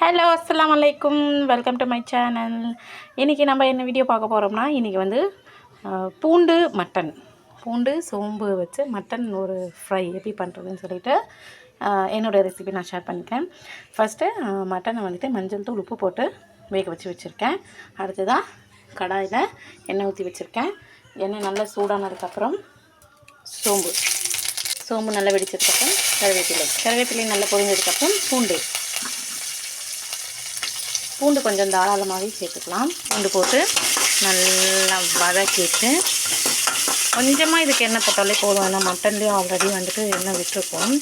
Hello அஸ்லாம் வலைக்கும் welcome to my channel இன்றைக்கி நம்ம என்ன வீடியோ பார்க்க போகிறோம்னா இன்றைக்கி வந்து பூண்டு மட்டன் பூண்டு சோம்பு வச்சு மட்டன் ஒரு ஃப்ரை எப்படி பண்ணுறதுன்னு சொல்லிட்டு என்னோடய என்னோட ரெசிபி நான் ஷேர் பண்ணிக்கிறேன். ஃபஸ்ட்டு மட்டனை வந்துட்டு மஞ்சள் தூள் உப்பு போட்டு வேக வச்சு வச்சுருக்கேன். அடுத்ததான் கடாயில் எண்ணெய் ஊற்றி வச்சுருக்கேன். எண்ணெய் நல்லா சூடானதுக்கப்புறம் சோம்பு. சோம்பு நல்லா வெடிச்சதுக்கப்புறம் கருவேப்பிலை. கருவேப்பிலை நல்லா பொரிஞ்சதுக்கப்புறம் பூண்டு. பூண்டு கொஞ்சம் தாராளமாகவே சேர்த்துக்கலாம். பூண்டு போட்டு நல்லா வதக்கிட்டு கொஞ்சமாக இதுக்கு எண்ணெய் போட்டாலே போதும். ஏன்னா மட்டன்லேயும் ஆல்ரெடி வந்துட்டு எண்ணெய் விட்டுருக்கோம்.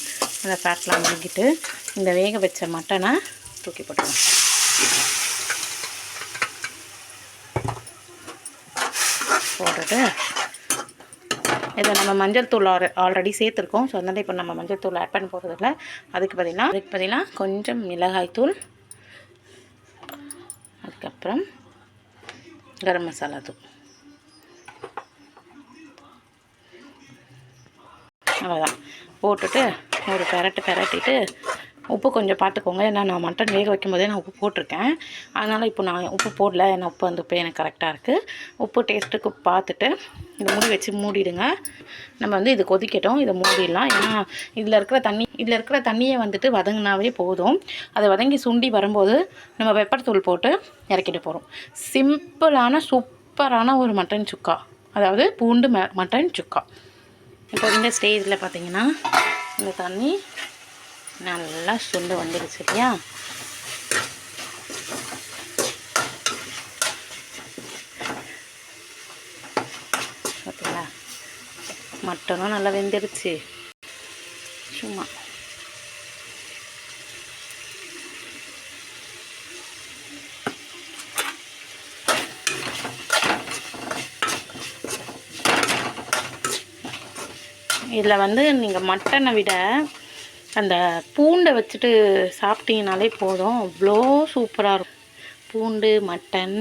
அந்த ஃபேட்லாம் வாங்கிட்டு இந்த வேக வச்ச மட்டனை தூக்கி போட்டுருவோம் போட்டுட்டு இதை நம்ம மஞ்சள் தூள் ஆல் ஆல்ரெடி சேர்த்துருக்கோம். ஸோ அதனால் இப்போ நம்ம மஞ்சள் தூள் ஆட் பண்ண போகிறதில்ல அதுக்கு பதிலாக அதுக்கு பதிலாக கொஞ்சம் மிளகாய் தூள் அதுக்கப்புறம் கரம் மசாலா தூள். அவ்வளோதான் போட்டுட்டு ஒரு பரட்டு பரட்டிட்டு உப்பு கொஞ்சம் பார்த்துக்கோங்க ஏன்னா நான் மட்டன் வேக வைக்கும் போதே நான் உப்பு போட்டிருக்கேன். அதனால் இப்போ நான் உப்பு போடல. ஏன்னா உப்பு வந்து இப்போ எனக்கு கரெக்டாக இருக்குது உப்பு டேஸ்ட்டுக்கு பார்த்துட்டு இதை மூடி வச்சு மூடிடுங்க. நம்ம வந்து இது கொதிக்கட்டும். இதை மூடிடலாம். ஏன்னா இதில் இருக்கிற தண்ணி இதில் இருக்கிற தண்ணியை வந்துட்டு வதங்கினாவே போதும். அதை வதங்கி சுண்டி வரும்போது நம்ம பெப்பர் தூள் போட்டு இறக்கிட்டு போகிறோம் சிம்பிளான சூப்பரான ஒரு மட்டன் சுக்கா. அதாவது பூண்டு ம மட்டன் சுக்கா. இப்போ இந்த ஸ்டேஜில் பார்த்தீங்கன்னா இந்த தண்ணி நல்லா சுண்டு வந்துடுச்சு இல்லையா? ஓகேங்களா மட்டனும் நல்லா வெந்துடுச்சு சும்மா. இதில் வந்து நீங்கள் மட்டனை விட அந்த பூண்டை வச்சுட்டு சாப்பிட்டீங்கனாலே போதும். அவ்வளோ சூப்பராக இருக்கும். பூண்டு மட்டன்.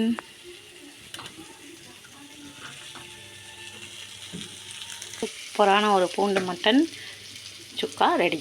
சூப்பரான ஒரு பூண்டு மட்டன் சுக்கா ரெடி.